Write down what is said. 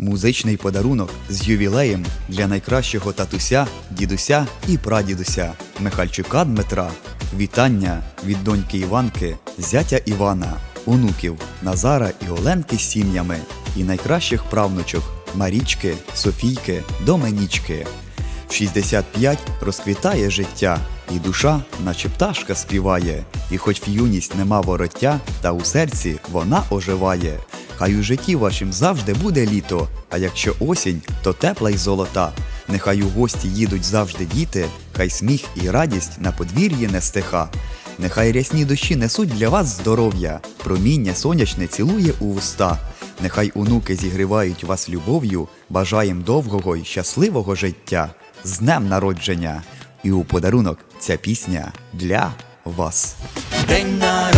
Музичний подарунок з ювілеєм для найкращого татуся, дідуся і прадідуся Михальчука Дмитра. Вітання від доньки Іванки, зятя Івана, онуків Назара і Оленки з сім'ями і найкращих правнучок Марічки, Софійки, Доменічки. В 65 розквітає життя, і душа, наче пташка, співає, і хоч в юність нема вороття, та у серці вона оживає. Хай у житті вашім завжди буде літо, а якщо осінь, то тепла й золота. Нехай у гості їдуть завжди діти, хай сміх і радість на подвір'ї не стиха. Нехай рясні дощі несуть для вас здоров'я, проміння сонячне цілує у вуста. Нехай онуки зігрівають вас любов'ю, бажаєм довгого й щасливого життя з днем народження. І у подарунок ця пісня для вас. День народження,